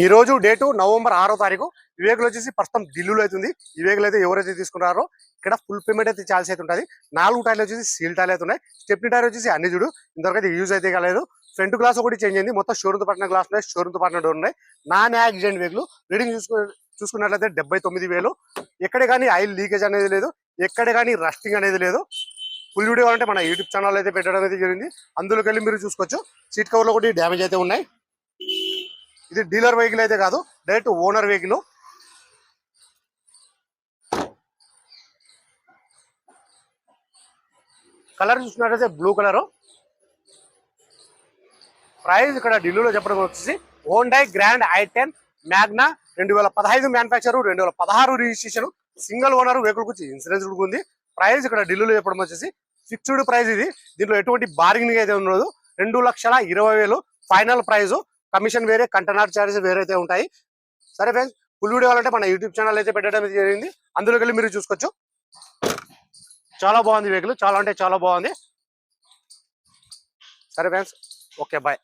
ఈ రోజు date November ఆరో తారీఖు. వివేకులు వచ్చేసి ప్రస్తుతం ఢిల్లీలో అవుతుంది వివేకులు అయితే ఎవరైతే తీసుకున్నారో ఇక్కడ ఫుల్ పేమెంట్ అయితే ఛార్జ్ అయితే ఉంటుంది. నాలుగు టైర్లు వచ్చేసి సీల్ టైర్లు అయితే ఉన్నాయి. స్టెప్ని టైర్ వచ్చేసి అన్ని చూడు. ఇంతవరకు అయితే యూజ్ అయితే కాలేదు. ఫ్రంట్ గ్లాస్ ఒకటి చేంజ్ అయింది. మొత్తం షోరూమ్ పట్టిన గ్లాస్ ఉన్నాయి. షోరూమ్ పట్టిన డోర్ ఉన్నాయి. నాన్ యాక్సిడెంట్ వెహికల్ రీడింగ్ చూసుకు చూసుకున్నట్లయితే డెబ్బై తొమ్మిది వేలు. ఎక్కడ కానీ ఆయిల్ లీకేజ్ అనేది లేదు. ఎక్కడ కానీ రస్టింగ్ అనేది లేదు. ఫుల్ వీడియో అంటే మన యూట్యూబ్ ఛానల్ అయితే పెట్టడం అయితే జరిగింది. అందులోకి వెళ్ళి మీరు చూసుకోవచ్చు. సీట్ కవర్లో ఒకటి డ్యామేజ్ అయితే ఉన్నాయి. ఇది డీలర్ వెహికల్ అయితే కాదు డైరెక్ట్ ఓనర్ వెహికల్. కలర్ చూసినట్లయితే బ్లూ కలర్. ప్రైస్ ఇక్కడ ఢిల్లీలో చెప్పడం వచ్చేసి Hyundai grand i ten Magna రెండు వేల పదహైదు మ్యానుఫ్యాక్చరు రెండు వేల పదహారు రిజిస్ట్రేషన్ సింగిల్ ఓనర్ వెహికల్ గురించి ఇన్సూరెన్స్ కూడా ఉంది. ప్రైస్ ఇక్కడ ఢిల్లీలో చెప్పడం వచ్చేసి ఫిక్స్డ్ ప్రైస్ ఇది. దీంట్లో ఎటువంటి బార్గెనింగ్ అయితే ఉండదు. రెండు లక్షల ఇరవై వేలు ఫైనల్ ప్రైస్ కమిషన్ వేరే కంటనర్ చార్జెస్ వేరే అయితే ఉంటాయి. సరే ఫ్రెండ్స్ ఫుల్ వీడియో కావాలంటే మన యూట్యూబ్ ఛానల్ అయితే పెట్టడం జరిగింది. అందులోకి వెళ్ళి మీరు చూసుకోవచ్చు. చాలా బాగుంది వెహికల్ చాలా అంటే చాలా బాగుంది. సరే ఫ్రెండ్స్ ఓకే బాయ్